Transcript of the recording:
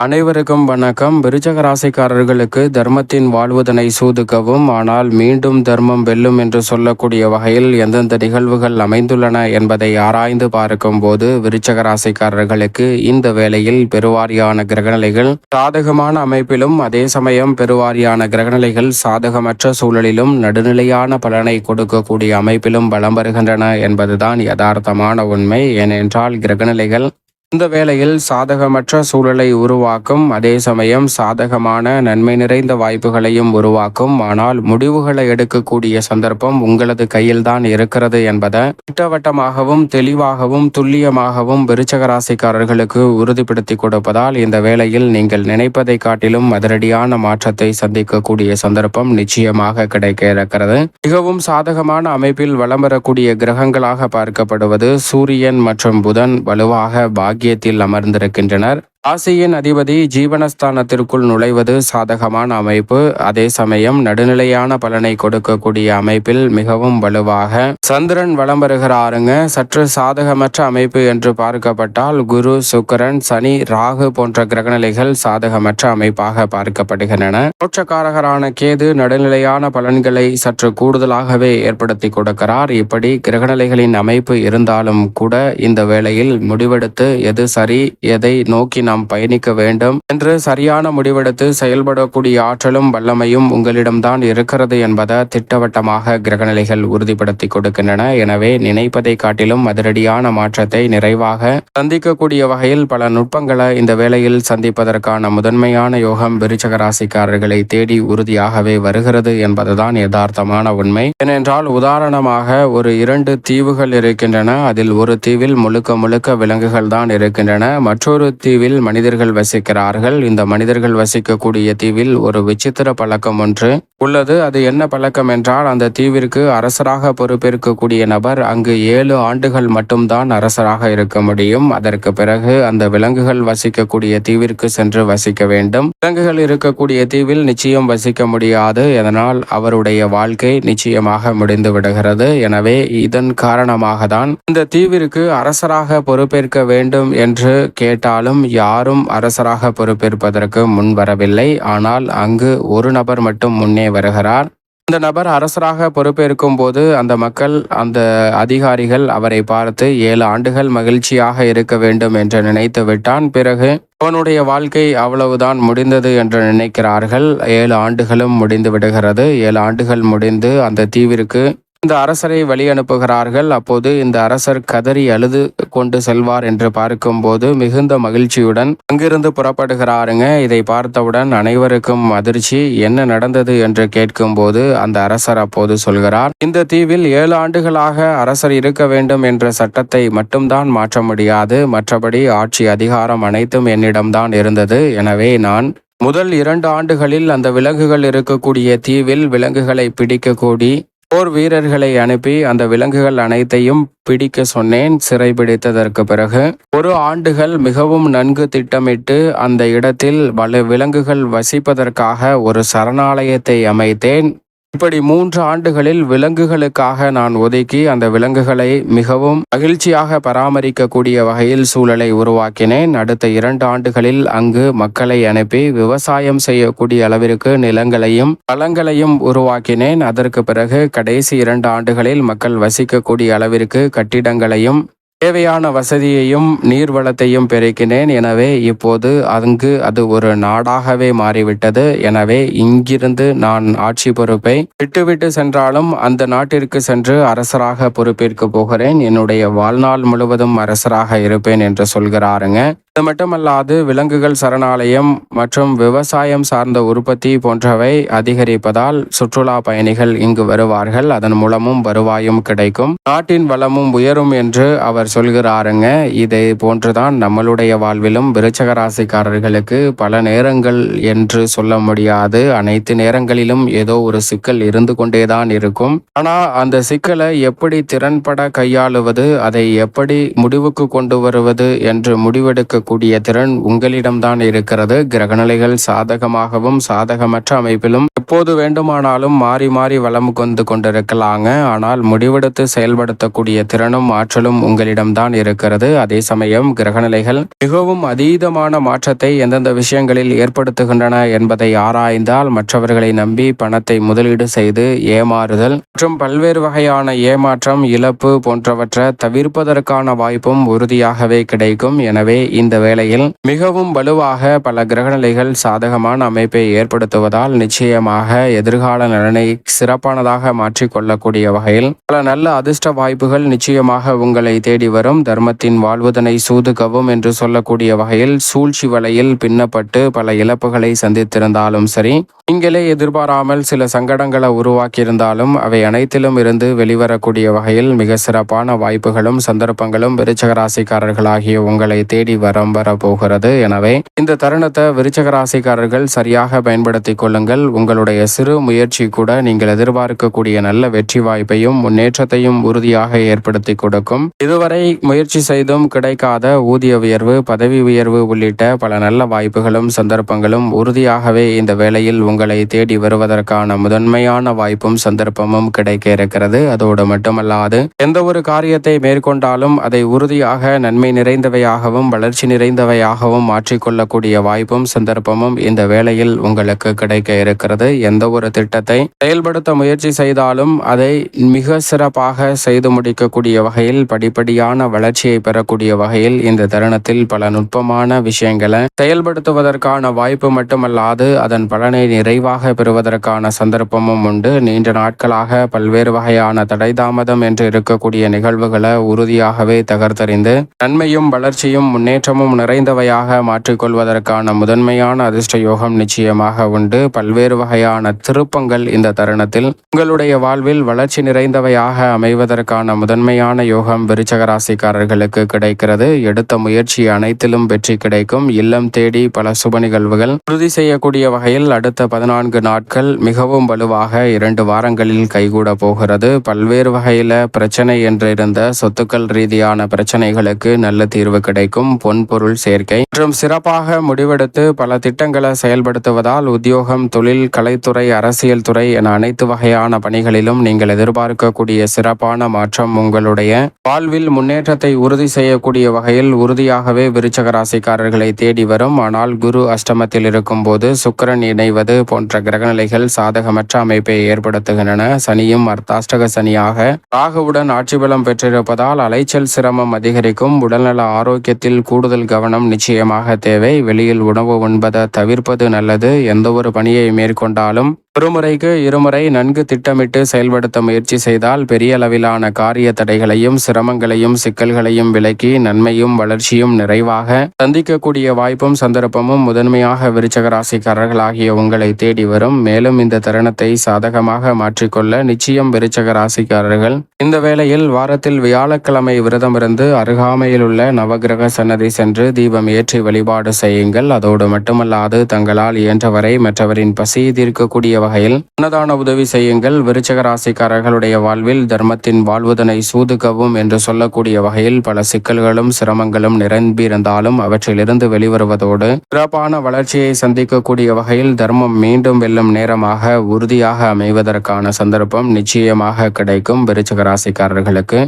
அனைவருக்கும் வணக்கம். விருச்சக ராசிக்காரர்களுக்கு தர்மத்தின் வாழ்வதனை சூதுக்கவும் ஆனால் மீண்டும் தர்மம் வெல்லும் என்று சொல்லக்கூடிய வகையில் எந்தெந்த நிகழ்வுகள் அமைந்துள்ளன என்பதை ஆராய்ந்து பார்க்கும் போது விருச்சக ராசிக்காரர்களுக்கு இந்த வேளையில் பெருவாரியான கிரகநிலைகள் சாதகமான அமைப்பிலும் அதே சமயம் பெருவாரியான கிரகநிலைகள் சாதகமற்ற சூழலிலும் நடுநிலையான பலனை கொடுக்கக்கூடிய அமைப்பிலும் பலம் வருகின்றன என்பதுதான் யதார்த்தமான உண்மை. ஏனென்றால் கிரகநிலைகள் இந்த வேளையில் சாதகமற்ற சூழலை உருவாக்கும் அதே சமயம் சாதகமான நன்மை நிறைந்த வாய்ப்புகளையும் உருவாக்கும். ஆனால் முடிவுகளை எடுக்கக்கூடிய சந்தர்ப்பம் உங்களது கையில்தான் இருக்கிறது என்பதை திட்டவட்டமாகவும் தெளிவாகவும் துல்லியமாகவும் விருச்சக ராசிக்காரர்களுக்கு உறுதிப்படுத்தி கொடுப்பதால் இந்த வேளையில் நீங்கள் நினைப்பதை காட்டிலும் அதிரடியான மாற்றத்தை சந்திக்கக்கூடிய சந்தர்ப்பம் நிச்சயமாக கிடைக்க இருக்கிறது மிகவும் சாதகமான அமைப்பில் வலம் வரக்கூடிய கிரகங்களாக பார்க்கப்படுவது சூரியன் மற்றும் புதன் வலுவாக பாக்கியத்தில் அமர்ந்திருக்கின்றனர். ராசியின் அதிபதி ஜீவனஸ்தானத்திற்குள் நுழைவது சாதகமான அமைப்பு. அதே சமயம் நடுநிலையான பலனை கொடுக்கக்கூடிய அமைப்பில் மிகவும் வலுவாக சந்திரன் வலம் வருகிறாருங்க. சற்று சாதகமற்ற அமைப்பு என்று பார்க்கப்பட்டால் குரு சுக்கரன் சனி ராகு போன்ற கிரகநிலைகள் சாதகமற்ற அமைப்பாக பார்க்கப்படுகின்றன. தோற்றக்காரகரான கேது நடுநிலையான பலன்களை சற்று கூடுதலாகவே ஏற்படுத்தி கொடுக்கிறார். இப்படி கிரகநிலைகளின் அமைப்பு இருந்தாலும் கூட இந்த வேளையில் முடிவெடுத்து எது சரி எதை நோக்கி நாம் பயணிக்க வேண்டும் என்று சரியான முடிவெடுத்து செயல்படக்கூடிய ஆற்றலும் வல்லமையும் உங்களிடம்தான் இருக்கிறது என்பதை திட்டவட்டமாக கிரகநிலைகள் உறுதிப்படுத்தி கொடுக்கின்றன. எனவே நினைப்பதை காட்டிலும் அதிரடியான மாற்றத்தை நிறைவாக சந்திக்கக்கூடிய வகையில் பல நுட்பங்களை இந்த வேளையில் சந்திப்பதற்கான முதன்மையான யோகம் விருச்சக ராசிக்காரர்களை தேடி உறுதியாகவே வருகிறது என்பதுதான் யதார்த்தமான உண்மை. ஏனென்றால் உதாரணமாக ஒரு இரண்டு தீவுகள் இருக்கின்றன. அதில் ஒரு தீவில் முழுக்க முழுக்க விலங்குகள் தான் இருக்கின்றன. மற்றொரு தீவில் மனிதர்கள் வசிக்கிறார்கள். இந்த மனிதர்கள் வசிக்கக்கூடிய தீவில் ஒரு விசித்திர பழக்கம் ஒன்று உள்ளது. அது என்ன பழக்கம் என்றால் அந்த தீவிற்கு அரசராக பொறுப்பேற்கக்கூடிய நபர் அங்கு ஏழு ஆண்டுகள் மட்டும்தான் அரசராக இருக்க முடியும். அதற்கு பிறகு அந்த விலங்குகள் வசிக்கக்கூடிய தீவிற்கு சென்று வசிக்க வேண்டும். விலங்குகள் இருக்கக்கூடிய தீவில் நிச்சயம் வசிக்க முடியாது. இதனால் அவருடைய வாழ்க்கை நிச்சயமாக முடிந்து விடுகிறது. எனவே இதன் காரணமாக தான் இந்த தீவிற்கு அரசராக பொறுப்பேற்க வேண்டும் என்று கேட்டாலும் யார் யாரும் அரசராக பொறுப்பேற்பதற்கு முன் வரவில்லை. ஆனால் அங்கு ஒரு நபர் மட்டும் முன்னே வருகிறார். அந்த நபர் அரசராக பொறுப்பேற்கும் போது அந்த மக்கள் அந்த அதிகாரிகள் அவரை பார்த்து ஏழு ஆண்டுகள் மகிழ்ச்சியாக இருக்க வேண்டும் என்று நினைத்து விட்டான். பிறகு அவனுடைய வாழ்க்கை அவ்வளவுதான் முடிந்தது என்று நினைக்கிறார்கள். ஏழு ஆண்டுகளும் முடிந்து விடுகிறது. ஏழு ஆண்டுகள் முடிந்து அந்த தீவிற்கு இந்த அரசரை வழி அனுப்புகிறார்கள் அப்போது இந்த அரசர் கதறி அழுது கொண்டு செல்வார் என்று பார்க்கும்போது மிகுந்த மகிழ்ச்சியுடன் அங்கிருந்து புறப்படுகிறாருங்க. இதை பார்த்தவுடன் அனைவருக்கும் அதிர்ச்சி. என்ன நடந்தது என்று கேட்கும்போது அந்த அரசர் அப்போது சொல்கிறார் இந்த தீவில் ஏழு ஆண்டுகளாக அரசர் இருக்க வேண்டும் என்ற சட்டத்தை மட்டும்தான் மாற்ற முடியாது. மற்றபடி ஆட்சி அதிகாரம் அனைத்தும் என்னிடம்தான் இருந்தது. எனவே நான் முதல் இரண்டு ஆண்டுகளில் அந்த விலங்குகள் இருக்கக்கூடிய தீவில் விலங்குகளை பிடிக்கக்கூடி போர் வீரர்களை அனுப்பி அந்த விலங்குகள் அனைத்தையும் பிடிக்க சொன்னேன். சிறைபிடித்ததற்கு பிறகு ஒரு ஆண்டுகள் மிகவும் நன்கு திட்டமிட்டு அந்த இடத்தில் வலு விலங்குகள் வசிப்பதற்காக ஒரு சரணாலயத்தை அமைத்தேன். இப்படி மூன்று ஆண்டுகளில் விலங்குகளுக்காக நான் ஒதுக்கி அந்த விலங்குகளை மிகவும் மகிழ்ச்சியாக பராமரிக்கக்கூடிய வகையில் சூழலை உருவாக்கினேன். அடுத்த இரண்டு ஆண்டுகளில் அங்கு மக்களை அனுப்பி விவசாயம் செய்யக்கூடிய அளவிற்கு நிலங்களையும் பழங்களையும் உருவாக்கினேன். அதற்கு பிறகு கடைசி இரண்டு ஆண்டுகளில் மக்கள் வசிக்கக்கூடிய அளவிற்கு கட்டிடங்களையும் தேவையான வசதியையும் நீர்வளத்தையும் பெருக்கினேன். எனவே இப்போது அங்கு அது ஒரு நாடாகவே மாறிவிட்டது. எனவே இங்கிருந்து நான் ஆட்சி பொறுப்பை விட்டுவிட்டு சென்றாலும் அந்த நாட்டிற்கு சென்று அரசராக பொறுப்பேற்க போகிறேன். என்னுடைய வாழ்நாள் முழுவதும் அரசராக இருப்பேன் என்று சொல்கிறாருங்க. இது மட்டுமல்லாது விலங்குகள் சரணாலயம் மற்றும் விவசாயம் சார்ந்த உற்பத்தி போன்றவை அதிகரிப்பதால் சுற்றுலா பயணிகள் இங்கு வருவார்கள். அதன் மூலமும் வருவாயும் கிடைக்கும். நாட்டின் வளமும் உயரும் என்று அவர் சொல்கிறாருங்க. இதை போன்றுதான் நம்மளுடைய வாழ்விலும் விருச்சக ராசிக்காரர்களுக்கு பல நேரங்கள் என்று சொல்ல முடியாது. அனைத்து நேரங்களிலும் ஏதோ ஒரு சிக்கல் இருந்து கொண்டேதான் இருக்கும். ஆனா அந்த சிக்கலை எப்படி திறன்பட கையாளுவது அதை எப்படி முடிவுக்கு கொண்டு வருவது என்று முடிவெடுக்க கூடிய திறன் உங்களிடம்தான் இருக்கிறது. கிரகநிலைகள் சாதகமாகவும் சாதகமற்ற அமைப்பிலும் எப்போது வேண்டுமானாலும் மாறி மாறி வளம் கொண்டு கொண்டிருக்கலாங்க. ஆனால் முடிவெடுத்து செயல்படுத்தக்கூடிய திறனும் ஆற்றலும் உங்களிடம்தான் இருக்கிறது. அதே சமயம் கிரகநிலைகள் மிகவும் அதீதமான மாற்றத்தை எந்தெந்த விஷயங்களில் ஏற்படுத்துகின்றன என்பதை ஆராய்ந்தால் மற்றவர்களை நம்பி பணத்தை முதலீடு செய்து ஏமாறுதல் மற்றும் பல்வேறு வகையான ஏமாற்றம் இழப்பு போன்றவற்றை தவிர்ப்பதற்கான வாய்ப்பும் உறுதியாகவே கிடைக்கும். எனவே இந்த இந்த வேளையில் மிகவும் வலுவாக பல கிரகநிலைகள் சாதகமான அமைப்பை ஏற்படுத்துவதால் நிச்சயமாக எதிர்கால நலனை சிறப்பானதாக மாற்றிக்கொள்ளக்கூடிய வகையில் பல நல்ல அதிர்ஷ்ட வாய்ப்புகள் நிச்சயமாக உங்களை தேடி வரும். தர்மத்தின் வாழ்வதனை சூதுகவும் என்று சொல்லக்கூடிய வகையில் சூழ்ச்சி வலையில் பின்னப்பட்டு பல இழப்புகளை சந்தித்திருந்தாலும் சரி நீங்களே எதிர்பாராமல் சில சங்கடங்களை உருவாக்கியிருந்தாலும் அவை அனைத்திலும் இருந்து வெளிவரக்கூடிய வகையில் மிக சிறப்பான வாய்ப்புகளும் சந்தர்ப்பங்களும் விருச்சக ராசிக்காரர்களாகிய உங்களை தேடி வரும். வர வரப்போகிறது எனவே இந்த தருணத்தை விருச்சக ராசிக்காரர்கள் சரியாக பயன்படுத்திக் கொள்ளுங்கள். உங்களுடைய சிறு முயற்சி கூட நீங்கள் எதிர்பார்க்கக்கூடிய நல்ல வெற்றி வாய்ப்பையும் முன்னேற்றத்தையும் உறுதியாக ஏற்படுத்தி கொடுக்கும். இதுவரை முயற்சி செய்தும் கிடைக்காத ஊதிய உயர்வு பதவி உயர்வு உள்ளிட்ட பல நல்ல வாய்ப்புகளும் சந்தர்ப்பங்களும் உறுதியாகவே இந்த வேளையில் உங்களை தேடி வருவதற்கான முதன்மையான வாய்ப்பும் சந்தர்ப்பமும் கிடைக்க இருக்கிறது. அதோடு மட்டுமல்லாது எந்த ஒரு காரியத்தை மேற்கொண்டாலும் அதை உறுதியாக நன்மை நிறைந்தவையாகவும் வளர்ச்சி நிறைந்தவையாகவும் மாற்றிக்கொள்ளக்கூடிய வாய்ப்பும் சந்தர்ப்பமும் இந்த வேளையில் உங்களுக்கு கிடைக்க இருக்கிறது. எந்த ஒரு திட்டத்தை செயல்படுத்த முயற்சி செய்தாலும் அதை மிக சிறப்பாக செய்து முடிக்கக்கூடிய வகையில் படிப்படியான வளர்ச்சியை பெறக்கூடிய வகையில் இந்த தருணத்தில் பல நுட்பமான விஷயங்களை செயல்படுத்துவதற்கான வாய்ப்பு மட்டுமல்லாது அதன் பலனை நிறைவாக பெறுவதற்கான சந்தர்ப்பமும் உண்டு. நீண்ட நாட்களாக பல்வேறு வகையான தடை தாமதம் என்று இருக்கக்கூடிய நிகழ்வுகளை உறுதியாகவே தகர்த்தறிந்து நன்மையும் வளர்ச்சியும் முன்னேற்றம் முன்னேற்றமும் நிறைந்தவையாக மாற்றிக்கொள்வதற்கான முதன்மையான அதிர்ஷ்ட யோகம் நிச்சயமாக உண்டு. பல்வேறு வகையான திருப்பங்கள் இந்த தருணத்தில். உங்களுடைய வாழ்வில் வளர்ச்சி நிறைந்தவையாக அமைவதற்கான முதன்மையான யோகம் விருச்சகராசிக்காரர்களுக்கு கிடைக்கிறது. எடுத்த முயற்சி அனைத்திலும் வெற்றி கிடைக்கும். இல்லம் தேடி பல சுப நிகழ்வுகள் உறுதி செய்யக்கூடிய வகையில் அடுத்த பதினான்கு நாட்கள் மிகவும் வலுவாக இரண்டு வாரங்களில் கைகூட போகிறது. பல்வேறு வகையில பிரச்சனை என்றிருந்த சொத்துக்கள் ரீதியான பிரச்சனைகளுக்கு நல்ல தீர்வு கிடைக்கும். பொன் பொருள் சேர்க்கை. மற்றும் சிறப்பாக முடிவெடுத்து பல திட்டங்களை செயல்படுத்துவதால் உத்தியோகம் தொழில் கலைத்துறை அரசியல் துறை என அனைத்து வகையான பணிகளிலும் நீங்கள் எதிர்பார்க்கக்கூடிய சிறப்பான மாற்றம் உங்களுடைய வாழ்வில் முன்னேற்றத்தை உறுதி செய்யக்கூடிய வகையில் உறுதியாகவே விருச்சக ராசிக்காரர்களை தேடி வரும். ஆனால் குரு அஷ்டமத்தில் இருக்கும் போது சுக்கிரன் இணைவது போன்ற கிரகநிலைகள் சாதகமற்ற அமைப்பை ஏற்படுத்துகின்றன. சனியும் அர்த்தாஷ்டக சனியாக ராகுவுடன் ஆட்சி பலம் பெற்றிருப்பதால் அலைச்சல் சிரமம் அதிகரிக்கும். உடல்நல ஆரோக்கியத்தில் கூடுதல் கவனம் நிச்சயமாக தேவை. வெளியில் உணவு உண்பதை தவிர்ப்பது நல்லது. எந்த ஒரு பணியை மேற்கொண்டாலும் ஒருமுறைக்கு இருமுறை நன்கு திட்டமிட்டு செயல்படுத்த முயற்சி செய்தால் பெரிய அளவிலான காரிய தடைகளையும் சிரமங்களையும் சிக்கல்களையும் விலக்கி நன்மையும் வளர்ச்சியும் நிறைவாக சந்திக்கக்கூடிய வாய்ப்பும் சந்தர்ப்பமும் முதன்மையாக விருச்சகராசிக்காரர்களாகிய உங்களை தேடி வரும். மேலும் இந்த தருணத்தை சாதகமாக மாற்றிக்கொள்ள நிச்சயம் விருச்சக ராசிக்காரர்கள் இந்த வேளையில் வாரத்தில் வியாழக்கிழமை விரதமிருந்து அருகாமையில் உள்ள நவகிரக சன்னதி சென்று தீபம் ஏற்றி வழிபாடு செய்யுங்கள். அதோடு மட்டுமல்லாது தங்களால் இயன்றவரை மற்றவரின் பசி தீர்க்கக்கூடிய வகையில் அன்னதான உதவி செய்யுங்கள். விருச்சக ராசிக்காரர்களுடைய வாழ்வில் தர்மத்தின் வாழ்வுதனை சூதுக்கவும் என்று சொல்லக்கூடிய வகையில் பல சிக்கல்களும் சிரமங்களும் நிரம்பியிருந்தாலும் அவற்றிலிருந்து வெளிவருவதோடு சிறப்பான வளர்ச்சியை சந்திக்கக்கூடிய வகையில் தர்மம் மீண்டும் வெல்லும் நேரமாக உறுதியாக அமைவதற்கான சந்தர்ப்பம் நிச்சயமாக கிடைக்கும். விருச்சக ராசிக்காரர்களுக்கு